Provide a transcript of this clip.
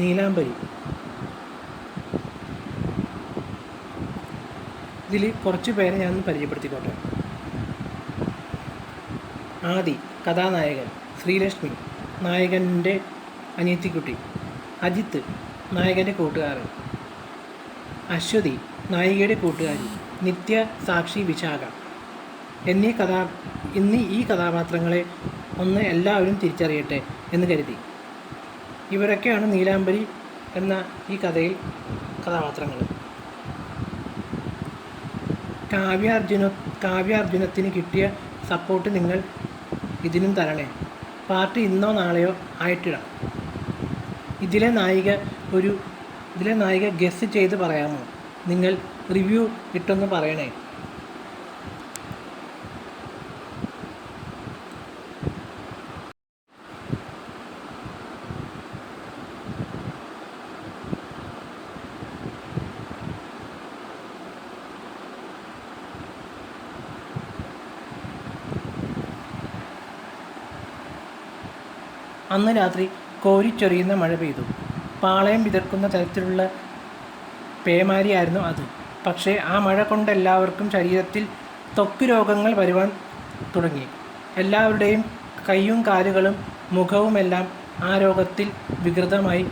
നീലാംബരി. ഇതിൽ കുറച്ച് പേരെ ഞാൻ പരിചയപ്പെടുത്തിക്കോട്ടെ. ആദി കഥാനായകൻ ശ്രീലക്ഷ്മി നായകന്റെ അനിയത്തിക്കുട്ടി അജിത്ത് നായകന്റെ കൂട്ടുകാരൻ അശ്വതി നായികയുടെ കൂട്ടുകാരി നിത്യ സാക്ഷി വിശാഖ എന്നീ കഥാ എന്നീ ഈ കഥാപാത്രങ്ങളെ ഒന്ന് എല്ലാവരും തിരിച്ചറിയട്ടെ എന്ന് കരുതി. ഇവരൊക്കെയാണ് നീലാംബരി എന്ന ഈ കഥയിൽ കഥാപാത്രങ്ങൾ കാവ്യാർജുന കാവ്യാർജുനത്തിന് കിട്ടിയ സപ്പോർട്ട് നിങ്ങൾ ഇതിനും തരണേ. പാർട്ടി ഇന്നോ നാളെയോ ആയിട്ടിടാം. ഇതിലെ നായിക ഒരു ഇതിലെ നായിക ഗസ് ചെയ്ത് പറയാമോ? നിങ്ങൾ റിവ്യൂ ഇട്ടൊന്ന് പറയണേ. അന്ന് രാത്രി കോരിച്ചൊരിയുന്ന മഴ പെയ്തു. പാളയം വിതർക്കുന്ന തരത്തിലുള്ള പേമാരിയായിരുന്നു അത്. പക്ഷേ ആ മഴ കൊണ്ട് എല്ലാവർക്കും ശരീരത്തിൽ ത്വക്ക് രോഗങ്ങൾ വരുവാൻ തുടങ്ങി. എല്ലാവരുടെയും കൈയും കാലുകളും മുഖവുമെല്ലാം ആ രോഗത്തിൽ വികൃതമായി